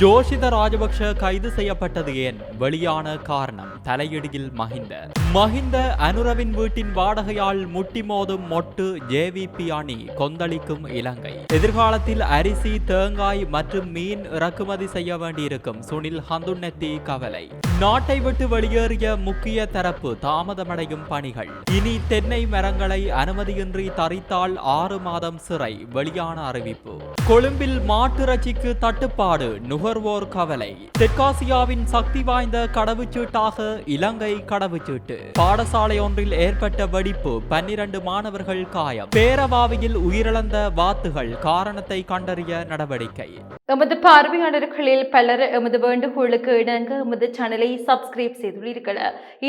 ஜோஷித ராஜபக்ஷ கைது செய்யப்பட்டது ஏன்? வெளியான காரணம் தலையிடியில் மஹிந்த. மஹிந்த அனுரவின் வீட்டின் வாடகையால் முட்டி மோதும் மொட்டு ஜேவிபி அணி கொந்தளிக்கும் இலங்கை. எதிர்காலத்தில் அரிசி தேங்காய் மற்றும் மீன் இறக்குமதி செய்ய வேண்டியிருக்கும் சுனில் ஹந்துன்னெத்தி கவலை. நாட்டை விட்டு வெளியேறிய முக்கிய தரப்பு தாமதமடையும் பணிகள். இனி தென்னை மரங்களை அனுமதியின்றி தரித்தால் ஆறு மாதம் சிறை. வெளியான அறிவிப்பு. கொழும்பில் மாட்டிறைச்சிக்கு தட்டுப்பாடு. நுகர்வோர் கவலை. தெற்காசியாவின் சக்தி வாய்ந்த கடவுச்சீட்டாக இலங்கை கடவுச்சீட்டு. பாடசாலை ஒன்றில் ஏற்பட்ட வெடிப்பு பன்னிரண்டு மாணவர்கள் காயம். பேரவாவியில் உயிரிழந்த வாத்துகள் காரணத்தை கண்டறிய நடவடிக்கை. எமது பார்வையாளர்களில் பலர் எமது வேண்டுகோளுக்கு இணங்க எமது சேனலை சப்ஸ்கிரைப் செய்துள்ளீர்கள்.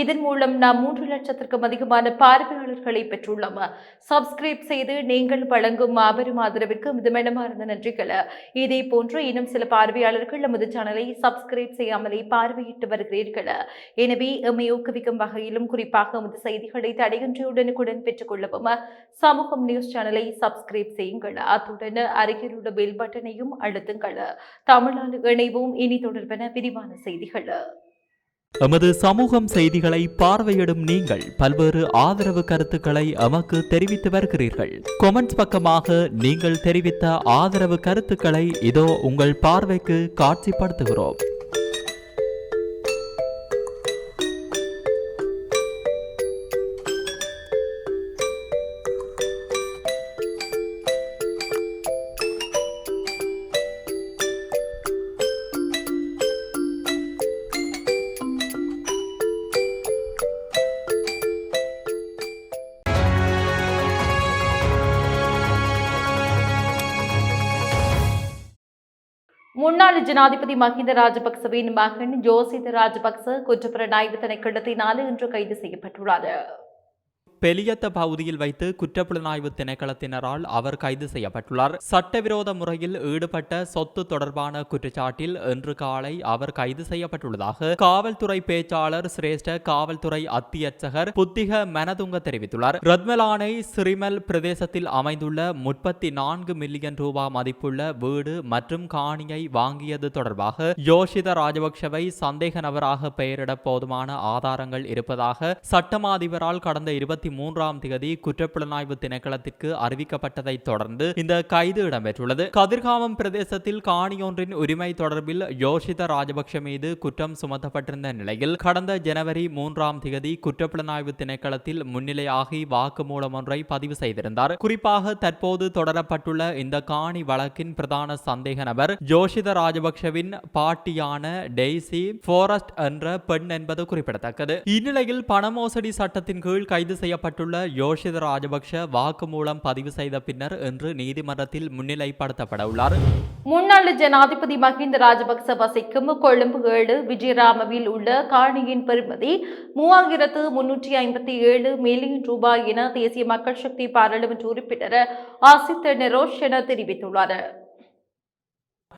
இதன் மூலம் நாம் மூன்று லட்சத்திற்கும் அதிகமான பார்வையாளர்களை பெற்றுள்ளோம். சப்ஸ்கிரைப் செய்து நீங்கள் வழங்கும் மாபெரும் ஆதரவிற்கு எமது மனமார்ந்த நன்றிகள். இதே போன்று இன்னும் சில பார்வையாளர்கள் எமது சேனலை சப்ஸ்கிரைப் செய்யாமலே பார்வையிட்டு வருகிறீர்கள்? எனவே எம்மை ஊக்குவிக்கும் வகையிலும் குறிப்பாக நமது செய்திகளை தடையின்றி உடனுக்குடன் பெற்றுக் கொள்ளவும் சமூகம் நியூஸ் சேனலை சப்ஸ்கிரைப் செய்யுங்கள். அத்துடன் அருகில் உள்ள பெல் பட்டனையும் அழுத்துங்கள். தமிழ்நாடு இணைவோம். இனி தொடர்பான விரிவான செய்திகள். எமது சமூகம் செய்திகளை பார்வையிடும் நீங்கள் பல்வேறு ஆதரவு கருத்துக்களை எமக்கு தெரிவித்து வருகிறீர்கள். கொமெண்ட்ஸ் பக்கமாக நீங்கள் தெரிவித்த ஆதரவு கருத்துக்களை இதோ உங்கள் பார்வைக்கு காட்சிப்படுத்துகிறோம். முன்னாள் ஜனாதிபதி மஹிந்த ராஜபக்சவின் மகன் ஜோசித ராஜபக்ச குற்றப்புலனாய்வு திணைக்களத்தினால் இன்று கைது செய்யப்பட்டுள்ளார். பெலியத்த பகுதியில் வைத்து குற்றப்புலனாய்வு திணைக்களத்தினரால் அவர் கைது செய்யப்பட்டுள்ளார். சட்டவிரோத முறையில் ஈடுபட்ட சொத்து தொடர்பான குற்றச்சாட்டில் இன்று காலை அவர் கைது செய்யப்பட்டுள்ளதாக காவல்துறை பேச்சாளர் சிரேஷ்ட காவல்துறை அத்தியட்சகர் புத்திக மனதுங்க தெரிவித்துள்ளார். ரத்மலானை சிறிமல் பிரதேசத்தில் அமைந்துள்ள முப்பத்தி நான்கு மில்லியன் ரூபாய் மதிப்புள்ள வீடு மற்றும் காணியை வாங்கியது தொடர்பாக யோஷித ராஜபக்ஷவை சந்தேக நபராக பெயரிட போதுமான ஆதாரங்கள் இருப்பதாக சட்டமா அதிபரால் கடந்த இருபத்தி மூன்றாம் தேதி குற்றப்புலனாய்வு திணைக்களத்திற்கு அறிவிக்கப்பட்டதைத் தொடர்ந்து இந்த கைது இடம்பெற்றுள்ளது. கதிர்காமம் பிரதேசத்தில் காணியொன்றின் உரிமை தொடர்பில் யோஷித ராஜபக்ஷ மீது குற்றம் சுமத்தப்பட்டிருந்த நிலையில் கடந்த ஜனவரி மூன்றாம் தேதி குற்றப்புலனாய்வு திணைக்களத்தில் முன்னிலையாகி வாக்குமூலம் ஒன்றை பதிவு செய்திருந்தார். குறிப்பாக தற்போது தொடரப்பட்டுள்ள இந்த காணி வழக்கின் பிரதான சந்தேக நபர் ஜோஷித ராஜபக்ஷவின் பாட்டியான டெய்சி போரஸ்ட் என்ற பெண் என்பது குறிப்பிடத்தக்கது. இந்நிலையில் பணமோசடி சட்டத்தின் கீழ் கைது செய்ய செய்யப்பட்டுள்ள யோஷித ராஜபக்ஷ வாக்குமூலம் பதிவு செய்த பின்னர் இன்று நீதிமன்றத்தில் முன்னிலைப்படுத்தப்பட உள்ளார். முன்னாள் ஜனாதிபதி மஹிந்த ராஜபக்ச வசிக்கும் கொழும்பு ஏழு விஜயராமவில் உள்ள காணியின் பெறுமதி மூவாயிரத்து முன்னூற்றி ஐம்பத்தி ஏழு மில்லியன் ரூபாய் என தேசிய மக்கள் சக்தி பாராளுமன்ற உறுப்பினர் ஆசித் நெரோஷ் என தெரிவித்துள்ளார்.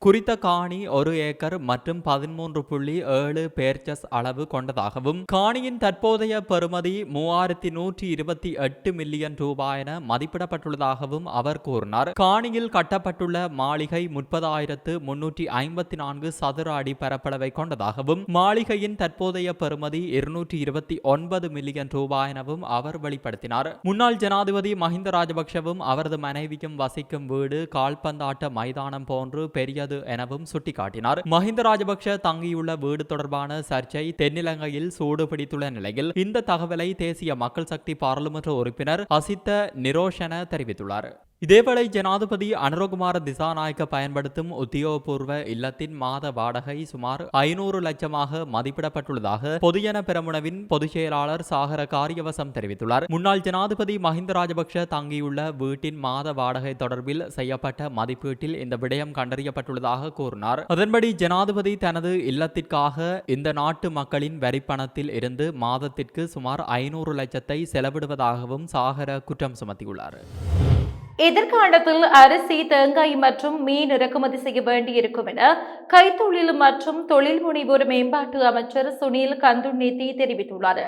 குறித்த காணி ஒரு ஏக்கர் மற்றும் பதிமூன்று புள்ளி ஏழு பேர்ச்சஸ் அளவு கொண்டதாகவும் காணியின் தற்போதைய பெறுமதி மூவாயிரத்தி நூற்றி இருபத்தி எட்டு மில்லியன் ரூபாய் என மதிப்பிடப்பட்டுள்ளதாகவும் அவர் கூறினார். காணியில் கட்டப்பட்டுள்ள மாளிகை முப்பதாயிரத்து முன்னூற்றி ஐம்பத்தி நான்கு சதுர அடி பரப்பளவை கொண்டதாகவும் மாளிகையின் தற்போதைய பெறுமதி இருநூற்றி இருபத்தி ஒன்பது மில்லியன் ரூபாய் எனவும் அவர் வெளிப்படுத்தினார். முன்னாள் ஜனாதிபதி மஹிந்த ராஜபக்ஷவும் அவரது மனைவியும் வசிக்கும் வீடு கால்பந்தாட்ட மைதானம் போன்று பெரிய பெரியது எனவும் சுட்டிக்காட்டினார். மஹிந்த ராஜபக்ஷ தங்கியுள்ள வீடு தொடர்பான சர்ச்சை தென்னிலங்கையில் சூடு பிடித்துள்ள நிலையில் இந்த தகவலை தேசிய மக்கள் சக்தி பாராளுமன்ற உறுப்பினர் அசித்த நிரோஷன தெரிவித்துள்ளார். இதேவேளை ஜனாதிபதி அனுரகுமார திசாநாயக்க பயன்படுத்தும் உத்தியோகபூர்வ இல்லத்தின் மாத வாடகை சுமார் ஐநூறு லட்சமாக மதிப்பிடப்பட்டுள்ளதாக பொதுஜன பெரமுனவின் பொதுச் செயலாளர் சாகர காரியவசம் தெரிவித்துள்ளார். முன்னாள் ஜனாதிபதி மஹிந்த ராஜபக்ஷ தங்கியுள்ள வீட்டின் மாத வாடகை தொடர்பில் செய்யப்பட்ட மதிப்பீட்டில் இந்த விடயம் கண்டறியப்பட்டுள்ளதாக கூறினார். அதன்படி ஜனாதிபதி தனது இல்லத்திற்காக இந்த நாட்டு மக்களின் வரிப்பணத்தில் இருந்து மாதத்திற்கு சுமார் ஐநூறு லட்சத்தை செலவிடுவதாகவும் சாகர குற்றம் சுமத்தியுள்ளார். எதிர்காலத்தில் அரிசி தேங்காய் மற்றும் மீன் இறக்குமதி செய்ய வேண்டியிருக்கும் என கைத்தொழில் மற்றும் தொழில் முனைவோர் மேம்பாட்டு அமைச்சர் சுனில் கந்துநேத்தி தெரிவித்துள்ளார்.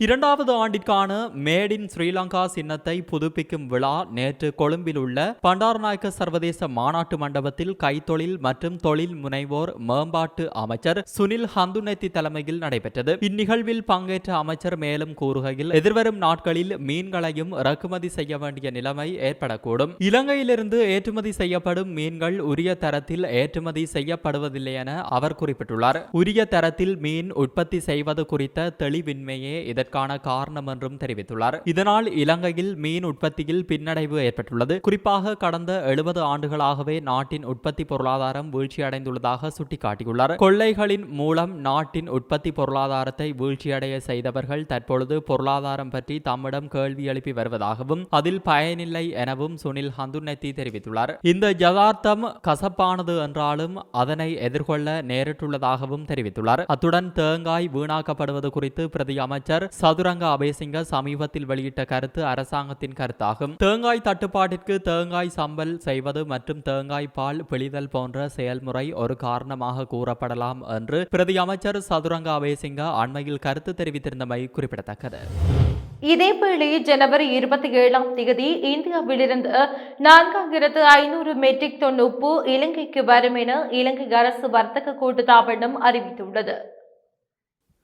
இரண்டாவது ஆண்டிற்கான மேட் இன் ஸ்ரீலங்கா சின்னத்தை புதுப்பிக்கும் விழா நேற்று கொழும்பில் உள்ள பண்டாரநாயக்க சர்வதேச மாநாட்டு மண்டபத்தில் கைத்தொழில் மற்றும் தொழில் முனைவோர் மேம்பாட்டு அமைச்சர் சுனில் ஹந்துநெத்தி தலைமையில் நடைபெற்றது. இந்நிகழ்வில் பங்கேற்ற அமைச்சர் மேலும் கூறுகையில் எதிர்வரும் நாட்களில் மீன்களையும் இறக்குமதி செய்ய வேண்டிய நிலைமை ஏற்படக்கூடும். இலங்கையிலிருந்து ஏற்றுமதி செய்யப்படும் மீன்கள் உரிய தரத்தில் ஏற்றுமதி செய்யப்படுவதில்லை என அவர் குறிப்பிட்டுள்ளார். உரிய தரத்தில் மீன் உற்பத்தி செய்வது குறித்த தெளிவின்மையே இதற்கு இதற்கான காரணம் என்றும் தெரிவித்துள்ளார். இதனால் இலங்கையில் மீன் உற்பத்தியில் பின்னடைவு ஏற்பட்டுள்ளது. குறிப்பாக கடந்த எழுபது ஆண்டுகளாகவே நாட்டின் உற்பத்தி பொருளாதாரம் வீழ்ச்சியடைந்துள்ளதாக சுட்டிக்காட்டியுள்ளார். கொள்ளைகளின் மூலம் நாட்டின் உற்பத்தி பொருளாதாரத்தை வீழ்ச்சியடைய செய்தவர்கள் தற்பொழுது பொருளாதாரம் பற்றி தம்மிடம் கேள்வி எழுப்பி வருவதாகவும் அதில் பயனில்லை எனவும் சுனில் ஹந்துநெத்தி தெரிவித்துள்ளார். இந்த யதார்த்தம் கசப்பானது என்றாலும் அதனை எதிர்கொள்ள நேரிட்டுள்ளதாகவும் தெரிவித்துள்ளார். அத்துடன் தேங்காய் வீணாக்கப்படுவது குறித்து பிரதி அமைச்சர் சதுரங்க அபேசிங்க சமீபத்தில் வெளியிட்ட கருத்து அரசாங்கத்தின் கருத்தாகும். தேங்காய் தட்டுப்பாட்டிற்கு தேங்காய் சம்பல் செய்வது மற்றும் தேங்காய் பால் பிழிதல் போன்ற செயல்முறை ஒரு காரணமாக கூறப்படலாம் என்று பிரதி அமைச்சர் சதுரங்க அபேசிங்க அண்மையில் கருத்து தெரிவித்திருந்தமை குறிப்பிடத்தக்கது. இதேவேளை ஜனவரி இருபத்தி ஏழாம் தேதி இந்தியாவிலிருந்து நான்காயிரத்து ஐநூறு மெட்ரிக் டன் உப்பு இலங்கைக்கு வரும் என இலங்கை அரசு வர்த்தக கூட்டுத்தாபனம் அறிவித்துள்ளது.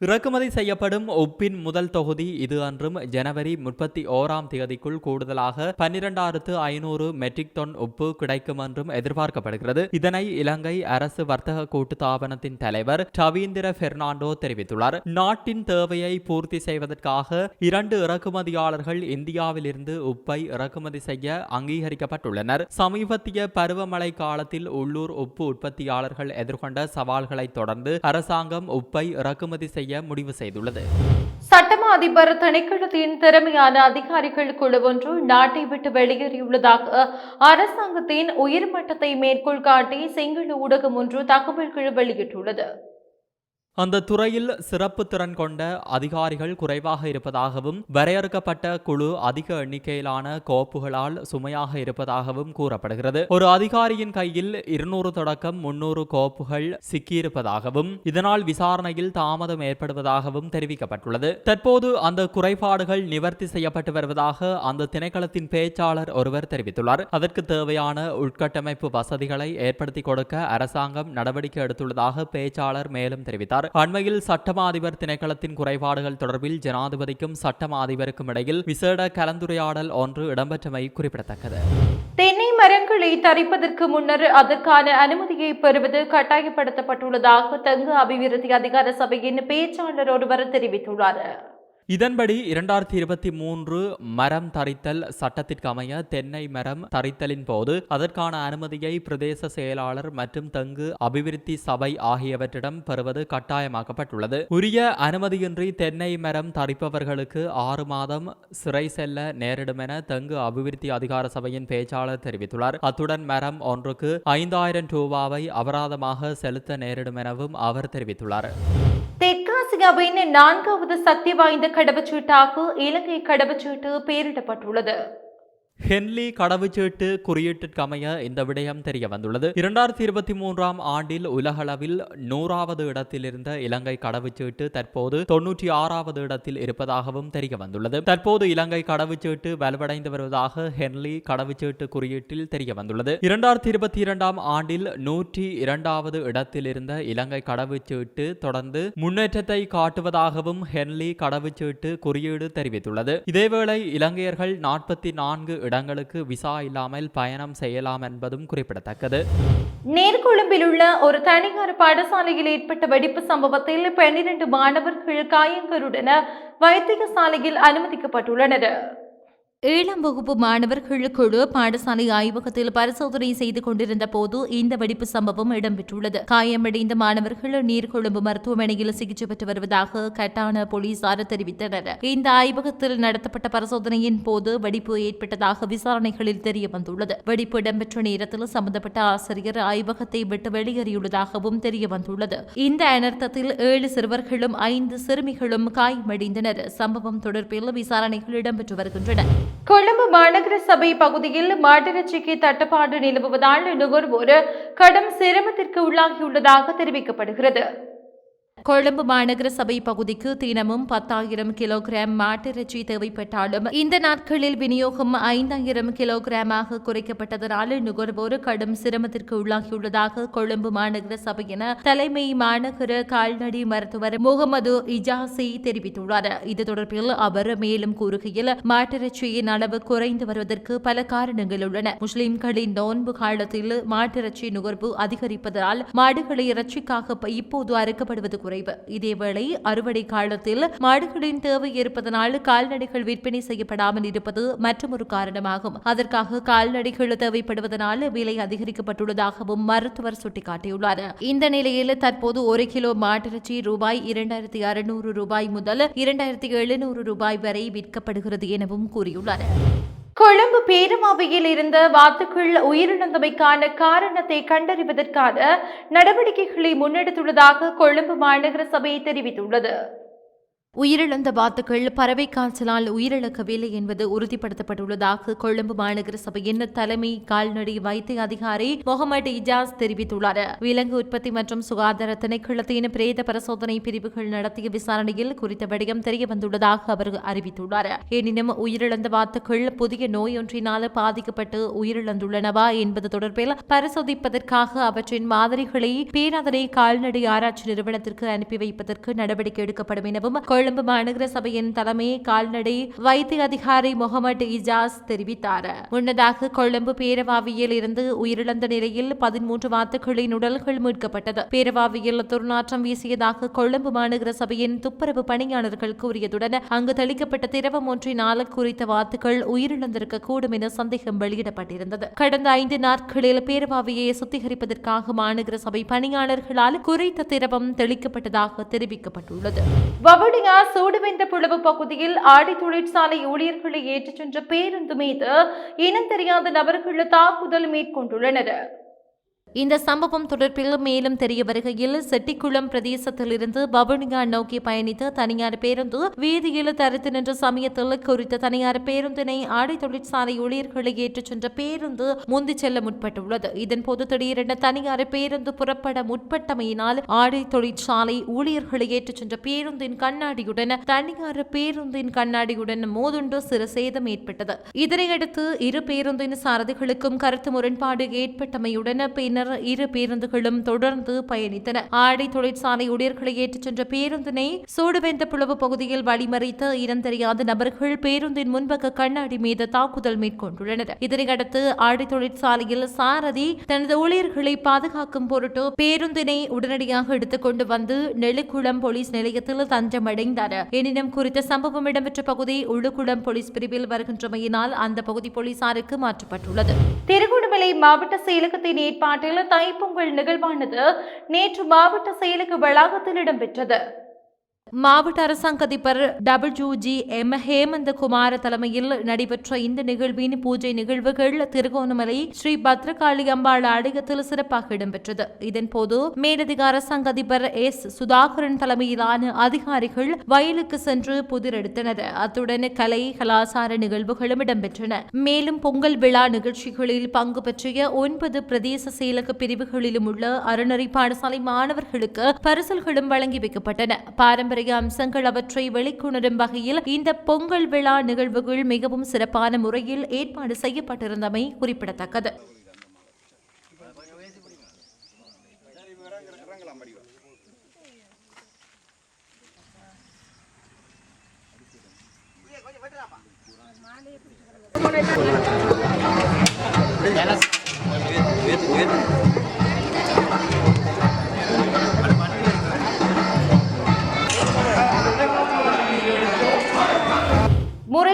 இறக்குமதி செய்யப்படும் உப்பின் முதல் தொகுதி இது அன்றும் ஜனவரி முப்பத்தி ஓராம் தேதிக்குள் கூடுதலாக பன்னிரண்டாயிரத்து ஐநூறு மெட்ரிக் டன் உப்பு கிடைக்கும் என்றும் எதிர்பார்க்கப்படுகிறது. இதனை இலங்கை அரசு வர்த்தக கூட்டுத்தாபனத்தின் தலைவர் டவீந்திர பெர்னாண்டோ தெரிவித்துள்ளார். நாட்டின் தேவையை பூர்த்தி செய்வதற்காக இரண்டு இறக்குமதியாளர்கள் இந்தியாவிலிருந்து உப்பை இறக்குமதி செய்ய அங்கீகரிக்கப்பட்டுள்ளனர். சமீபத்திய பருவமழை காலத்தில் உள்ளூர் உப்பு உற்பத்தியாளர்கள் எதிர்கொண்ட சவால்களை தொடர்ந்து அரசாங்கம் உப்பை இறக்குமதி செய்ய முடிவு செய்துள்ளது. சட்டமா அதிபர் திணைக்களத்தின் திறமையான அதிகாரிகள் குழு ஒன்று நாட்டை விட்டு வெளியேறியுள்ளதாக அரசாங்கத்தின் உயர்மட்டத்தை மேற்கோள் காட்டி சிங்கள ஊடகம் ஒன்று தகவல்கள் வெளியிட்டுள்ளது. அந்த துறையில் சிறப்பு திறன் கொண்ட அதிகாரிகள் குறைவாக இருப்பதாகவும் வரையறுக்கப்பட்ட குழு அதிக எண்ணிக்கையிலான கோப்புகளால் சுமையாக இருப்பதாகவும் கூறப்படுகிறது. ஒரு அதிகாரியின் கையில் இருநூறு தொடக்கம் முன்னூறு கோப்புகள் சிக்கியிருப்பதாகவும் இதனால் விசாரணையில் தாமதம் ஏற்படுவதாகவும் தெரிவிக்கப்பட்டுள்ளது. தற்போது அந்த குறைபாடுகள் நிவர்த்தி செய்யப்பட்டு வருவதாக அந்த திணைக்களத்தின் பேச்சாளர் ஒருவர் தெரிவித்துள்ளார். அதற்கு தேவையான உட்கட்டமைப்பு வசதிகளை ஏற்படுத்தி கொடுக்க அரசாங்கம் நடவடிக்கை எடுத்துள்ளதாக பேச்சாளர் மேலும் தெரிவித்தார். அண்மையில் சட்டமா அதிபர் திணைக்களத்தின் குறைபாடுகள் தொடர்பில் ஜனாதிபதிக்கும் சட்டமா அதிபருக்கும் இடையில் விசேட கலந்துரையாடல் ஒன்று இடம்பெற்றமை குறிப்பிடத்தக்கது. தென்னை மரங்களை தரிப்பதற்கு முன்னர் அதற்கான அனுமதியை பெறுவது கட்டாயப்படுத்தப்பட்டுள்ளதாக தெங்கு அபிவிருத்தி அதிகார சபையின் பேச்சாளர் ஒருவர் தெரிவித்துள்ளார். இதன்படி இரண்டாயிரத்தி இருபத்தி மூன்று மரம் தரித்தல் சட்டத்திற்கு அமைய தென்னை மரம் தரித்தலின் போது அதற்கான அனுமதியை பிரதேச செயலாளர் மற்றும் தெங்கு அபிவிருத்தி சபை ஆகியவற்றிடம் பெறுவது கட்டாயமாக்கப்பட்டுள்ளது. உரிய அனுமதியின்றி தென்னை மரம் தரிப்பவர்களுக்கு ஆறு மாதம் சிறை செல்ல நேரிடும் என தெங்கு அபிவிருத்தி அதிகார சபையின் பேச்சாளர் தெரிவித்துள்ளார். அத்துடன் மரம் ஒன்றுக்கு ஐந்தாயிரம் ரூபாவை அபராதமாக செலுத்த நேரிடும் எனவும் அவர் தெரிவித்துள்ளார். இந்தியாவின் நான்காவது சக்தி வாய்ந்த கடவுச்சீட்டாக இலங்கை கடவுச்சீட்டு பெயரிடப்பட்டுள்ளது ஹென்லி கடவுச்சீட்டு குறியீட்டிற்கமைய இந்த விடயம் தெரிய வந்துள்ளது. இரண்டாயிரத்தி இருபத்தி மூன்றாம் ஆண்டில் உலகளவில் நூறாவது இடத்தில் இருந்த இலங்கை கடவுச்சீட்டு தற்போது தொன்னூற்றி ஆறாவது இடத்தில் இருப்பதாகவும் தெரிய வந்துள்ளது. தற்போது இலங்கை கடவுச்சீட்டு வலுவடைந்து வருவதாக ஹென்லி கடவுச்சீட்டு குறியீட்டில் தெரிய வந்துள்ளது. இரண்டாயிரத்தி இருபத்தி இரண்டாம் ஆண்டில் நூற்றி இரண்டாவது இடத்தில் இருந்த இலங்கை கடவுச்சீட்டு தொடர்ந்து முன்னேற்றத்தை காட்டுவதாகவும் ஹென்லி கடவுச்சீட்டு குறியீடு தெரிவித்துள்ளது. இதேவேளை இலங்கையர்கள் நாற்பத்தி நான்கு இடங்களுக்கு விசா இல்லாமல் பயணம் செய்யலாம் என்பதும் குறிப்பிடத்தக்கது. நேர்கொழும்பில் உள்ள ஒரு தனியார் பாடசாலையில் ஏற்பட்ட வெடிப்பு சம்பவத்தில் பன்னிரண்டு மாணவர்கள் காயங்களுடன் வைத்தியசாலையில் அனுமதிக்கப்பட்டுள்ளனர். ஏழாம் வகுப்பு மாணவர்கள் குழு பாடசாலை ஆய்வகத்தில் பரிசோதனை செய்து கொண்டிருந்த போது இந்த வெடிப்பு சம்பவம் இடம்பெற்றுள்ளது. காயமடைந்த மாணவர்கள் நீர்கொழும்பு மருத்துவமனையில் சிகிச்சை பெற்று வருவதாக கட்டான போலீசார் தெரிவித்தனர். இந்த ஆய்வகத்தில் நடத்தப்பட்ட பரிசோதனையின் போது வெடிப்பு ஏற்பட்டதாக விசாரணைகளில் தெரிய வந்துள்ளது வெடிப்பு இடம்பெற்ற நேரத்தில் சம்பந்தப்பட்ட ஆசிரியர் ஆய்வகத்தை விட்டு வெளியேறியுள்ளதாகவும் தெரிய வந்துள்ளது இந்த அனர்த்தத்தில் ஏழு சிறுவர்களும் ஐந்து சிறுமிகளும் காயமடைந்தனர். சம்பவம் தொடர்பில் விசாரணைகள் இடம்பெற்று வருகின்றன. கொழும்பு மாநகர சபை பகுதியில் மாட்டிறைச்சிக்கு தட்டுப்பாடு நிலவுவதால் நுகர்வோர் கடும் சிரமத்திற்கு உள்ளாகியுள்ளதாக தெரிவிக்கப்படுகிறது. கொழும்பு மாநகர சபை பகுதிக்கு தினமும் பத்தாயிரம் கிலோகிராம் மாட்டிறைச்சி தேவைப்பட்டாலும் இந்த நாட்களில் விநியோகம் ஐந்தாயிரம் கிலோகிராமாக குறைக்கப்பட்டதனால் நுகர்வோர் கடும் சிரமத்திற்கு உள்ளாகியுள்ளதாக கொழும்பு மாநகர சபையின் தலைமை மாநகர கால்நடை மருத்துவர் முகமது இஜாசி தெரிவித்துள்ளார். இது தொடர்பில் அவர் மேலும் கூறுகையில் மாட்டிறைச்சியின் அளவு குறைந்து வருவதற்கு பல காரணங்கள் உள்ளன. முஸ்லிம்களின் நோன்பு காலத்தில் மாட்டிறைச்சி நுகர்வு அதிகரிப்பதால் மாடுகளை இறைச்சிக்காக இப்போது அறுக்கப்படுவது குறைவு. இதேவேளை அறுவடை காலத்தில் மாடுகளின் தேவை இருப்பதனால் கால்நடைகள் விற்பனை செய்யப்படாமல் இருப்பது மற்றொரு காரணமாகும். அதற்காக கால்நடைகள் தேவைப்படுவதனால் விலை அதிகரிக்கப்பட்டுள்ளதாகவும் மருத்துவர் சுட்டிக்காட்டியுள்ளார். இந்த நிலையில் தற்போது ஒரு கிலோ மாட்டிறைச்சி ரூபாய் இரண்டாயிரத்தி அறுநூறு ரூபாய் முதல் இரண்டாயிரத்தி எழுநூறு ரூபாய் வரை விற்கப்படுகிறது எனவும் கூறியுள்ளார். கொழும்பு பேரமாவையில் இருந்த வாத்துக்கள் உயிரிழந்தமைக்கான காரணத்தை கண்டறிவதற்கான நடவடிக்கைகளை முன்னெடுத்துள்ளதாக கொழும்பு மாநகர சபை தெரிவித்துள்ளது. உயிரிழந்த வாத்துக்கள் பறவை காய்ச்சலால் உயிரிழக்கவில்லை என்பது உறுதிப்படுத்தப்பட்டுள்ளதாக கொழும்பு மாநகர சபையின் தலைமை கால்நடை வைத்திய அதிகாரி முகமது இஜாஸ் தெரிவித்துள்ளார். விலங்கு உற்பத்தி மற்றும் சுகாதார திணைக்களத்தின் பிரேத பரிசோதனை பிரிவுகள் நடத்திய விசாரணையில் குறித்த விடயம் தெரிய வந்துள்ளதாக அவர் அறிவித்துள்ளார். எனினும் உயிரிழந்த வாத்துக்கள் புதிய நோய் ஒன்றினால் பாதிக்கப்பட்டு உயிரிழந்துள்ளனவா என்பது தொடர்பில் பரிசோதிப்பதற்காக அவற்றின் மாதிரிகளை பேராதனை கால்நடை ஆராய்ச்சி நிறுவனத்திற்கு அனுப்பி வைப்பதற்கு நடவடிக்கை எடுக்கப்படும் எனவும் கொழும்பு மாநகர சபையின் தலைமை கால்நடை வைத்திய அதிகாரி முகமது இஜாஸ் தெரிவித்தார் முன்னதாக கொழும்பு பேரவாவியில் இருந்து உயிரிழந்த நிலையில் பதிமூன்று வாத்துகளின் உடல்கள் மீட்கப்பட்டது பேரவாவியில் துர்நாற்றம் வீசியதாக கொழும்பு மாநகர சபையின் துப்புரவு பணியாளர்கள் கூறியதுடன் அங்கு தெளிக்கப்பட்ட திரவம் ஒன்றினால் குறித்த வாத்துகள் உயிரிழந்திருக்க கூடும் என சந்தேகம் வெளியிடப்பட்டிருந்தது கடந்த ஐந்து நாட்களில் பேரவாவியை சுத்திகரிப்பதற்காக மாநகர சபை பணியாளர்களால் குறித்த திரவம் தெளிக்கப்பட்டதாக தெரிவிக்கப்பட்டுள்ளது வவுனியா சூடுவென்ற புலவு பகுதியில் ஆடி தொழிற்சாலை ஊழியர்களை ஏற்றிச் சென்ற பேருந்து மீது இனம் தெரியாத நபர்கள் தாக்குதல் மேற்கொண்டுள்ளனர். இந்த சம்பவம் தொடர்பில் மேலும் தெரிய வருகையில் செட்டிக்குளம் பிரதேசத்திலிருந்து பவுனியா நோக்கி பயணித்த தனியார் பேருந்து வீதியில் தரித்து நின்ற சமயத்தில் குறித்த தனியார் பேருந்தினை ஆடை தொழிற்சாலை ஊழியர்களை ஏற்றுச் சென்ற பேருந்து முந்தி செல்ல முற்பட்டுள்ளது. இதன்போது திடீரென தனியார் பேருந்து புறப்பட முற்பட்டமையினால் ஆடை தொழிற்சாலை ஊழியர்களை ஏற்றுச் சென்ற பேருந்தின் கண்ணாடியுடன் தனியார் பேருந்தின் கண்ணாடியுடன் மோதுண்டு சிறு சேதம் ஏற்பட்டது. இதனையடுத்து இரு பேருந்தின் சாரதிகளுக்கும் கருத்து முரண்பாடு ஏற்பட்டமையுடன் பின்னர் பின்னர் இரு பேருந்துகளும் தொடர்ந்து பயணித்தன. ஆடை தொழிற்சாலை ஊழியர்களை ஏற்றிச் சென்ற பேருந்தினை சூடுவெந்த புலவு பகுதியில் வழிமறித்த இனம் தெரியாத நபர்கள் பேருந்தின் முன்பக்க கண்ணாடி மீது தாக்குதல் மேற்கொண்டுள்ளனர். இதனையடுத்து ஆடை தொழிற்சாலையில் சாரதி தனது ஊழியர்களை பாதுகாக்கும் பொருட்டு பேருந்தினை உடனடியாக எடுத்துக்கொண்டு வந்து நெலுக்குளம் போலீஸ் நிலையத்தில் தஞ்சமடைந்தார். எனினும் குறித்த சம்பவம் இடம்பெற்ற பகுதி உளுக்குளம் போலீஸ் பிரிவில் வருகின்றமையினால் அந்த பகுதி போலீசாருக்கு மாற்றப்பட்டுள்ளது. திருகோணமலை மாவட்ட செயலகத்தின் ஏற்பாட்டில் தைப்பொங்கல் நிகழ்வானது நேற்று மாவட்ட செயலக வளாகத்தில் இடம்பெற்றது. மாவட்ட அரசாங்க அதிபர் டபிள்யூ ஜி எம் ஹேமந்தகுமார் தலைமையில் நடைபெற்ற இந்த நிகழ்வின் பூஜை நிகழ்வுகள் திருகோணமலை ஸ்ரீ பத்ரகாளி அம்பாள் ஆலயத்தில் சிறப்பாக இடம்பெற்றது. இதன்போது மேலதிக அரசாங்க அதிபர் எஸ். சுதாகரன் தலைமையிலான அதிகாரிகள் வயலுக்கு சென்று புதிரெடுத்தனர். அத்துடன் கலை கலாசார நிகழ்வுகளும் இடம்பெற்றன. மேலும் பொங்கல் விழா நிகழ்ச்சிகளில் பங்கு பற்றிய ஒன்பது பிரதேச செயலக பிரிவுகளிலும் உள்ள அறநெறி பாடசாலை மாணவர்களுக்கு பரிசல்களும் வழங்கி வைக்கப்பட்டன. பாரம்பரிய அம்சங்கள் அவற்றை வெளிக்கொணரும் வகையில் இந்த பொங்கல் விழா நிகழ்வுகள் மிகவும் சிறப்பான முறையில் ஏற்பாடு செய்யப்பட்டிருந்தமை குறிப்பிடத்தக்கது.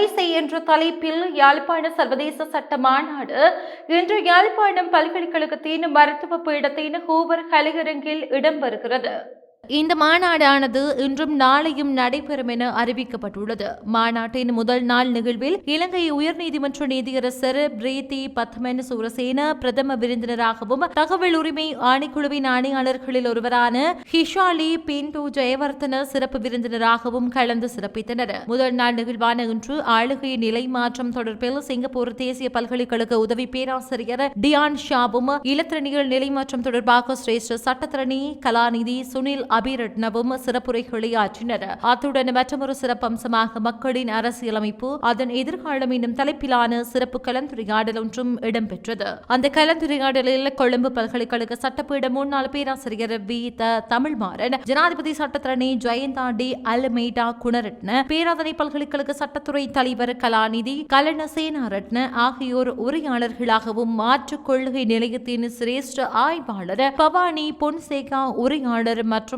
செய் என்ற தலைப்பில் யாழ்ப்பாண சர்வதேச சட்ட மாநாடு. இன்று யாழ்ப்பாணம் பல்கலைக்கழகத்தின் மருத்துவ பீடத்தின் ஹூவர் கலையரங்கில் இடம்பெறுகிறது. இந்த மாநாடானது இன்றும் நாளையும் நடைபெறும் என அறிவிக்கப்பட்டுள்ளது. மாநாட்டின் முதல் நாள் நிகழ்வில் இலங்கை உயர்நீதிமன்ற நீதியரசர் பிரீத்தி பத்மன் சூரசேன பிரதம விருந்தினராகவும் தகவல் உரிமை ஆணைக்குழுவின் ஆணையாளர்களில் ஒருவரான ஹிஷாலி பின்டு ஜெயவர்தன சிறப்பு விருந்தினராகவும் கலந்து சிறப்பித்தனர். முதல் நாள் நிகழ்வான இன்று ஆளுகை நிலை மாற்றம் தொடர்பில் சிங்கப்பூர் தேசிய பல்கலைக்கழக உதவி பேராசிரியர் டியான் ஷாவும் இலத்திரணிகள் நிலை மாற்றம் தொடர்பாக சிரேஷ்ட சட்டத்திரணி கலாநிதி சுனில் அபிரட்னவும் சிறப்புரைகளை ஆற்றினர். அத்துடன் மற்றொரு சிறப்பம்சமாக மக்களின் அரசியலமைப்பு அதன் எதிர்காலம் என்னும் தலைப்பிலான சிறப்பு கலந்துரையாடல் ஒன்றும் இடம்பெற்றது. அந்த கலந்துரையாடலில் கொழும்பு பல்கலைக்கழக சட்டப்பீட முன்னாள் பேராசிரியர் வி. த. தமிழ்மாறன் ஜனாதிபதி சட்டத்திரணி ஜெயந்தாண்டி அல்மெய்டா அல்மேடா குணரட்ன பேராதனை பல்கலைக்கழக சட்டத்துறை தலைவர் கலாநிதி கலன சேனாரட்ன ஆகியோர் உரையாளர்களாகவும் மாற்றுக் கொள்கை நிலையத்தின் சிரேஷ்ட ஆய்வாளர் பவானி பொன்சேகா உரையாளர் மற்றும்